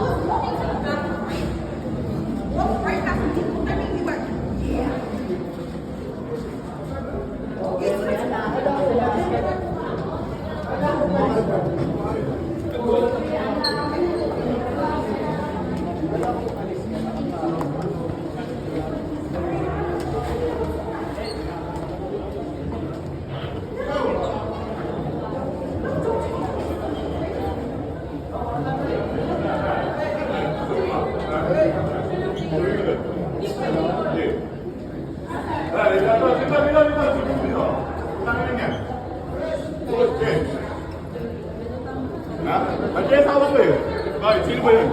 Look right back. Look right back. Okay. Ha? Ba't kaya asawa ko eh? Bakit? Sino ba yun?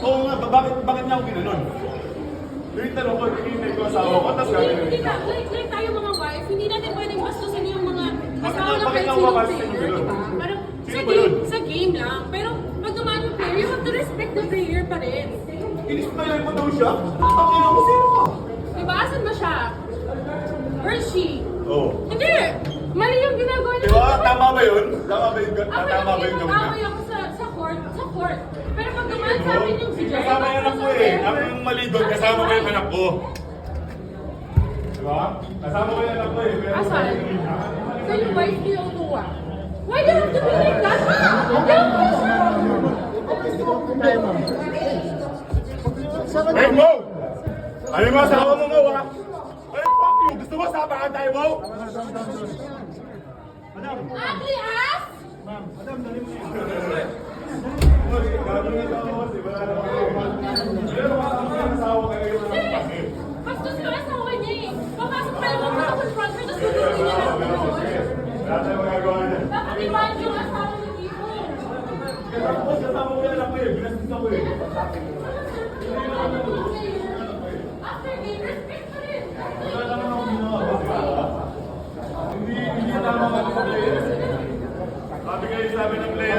Oo nga, ba- bakit, bakit niya ako ginanon? Yung tanong ko, hinihintay ko asawa ko, tapos Hindi, gagawin hindi niya. ka, like, like tayo mga wife, hindi natin pwedeng bastusin yung mga asawa ng kahit sinong player, yung di ba? Parang sa game, yun? sa game lang, pero pag dumaan yung player, you have to respect the player pa rin. Inispayan ko daw siya. Ang ina ko, sino ka? Diba? Asan ba siya? Is she? Oo. Hindi! Mali yung ginagawa niya. Di ba? Tama ba yun? Tama ba yun? Ako Tama ba yung yung gawin niya? ako sa, sa court, sa court. Pero pag dumaan sa akin yung si Jay, Kasama yung anak ko eh. Ako yung mali doon, kasama ko yung anak ko. Diba? Kasama ko yung anak ko eh. Pero Asan? So yung wife niyo yung tuwa. Why do you have to be like that? Hey, Mo! Ano yung asawa mo, Mo, ha? Hey, fuck you! Gusto mo sabahan tayo, Mo? Ugly ass! Ka asawa niya eh. Papasok pa lang ako sa confronter, tapos tutulog niya lang ako. Bakit iwan yung asawa niyo dito? After game, respect pa rin. Sabi kayo sabi ng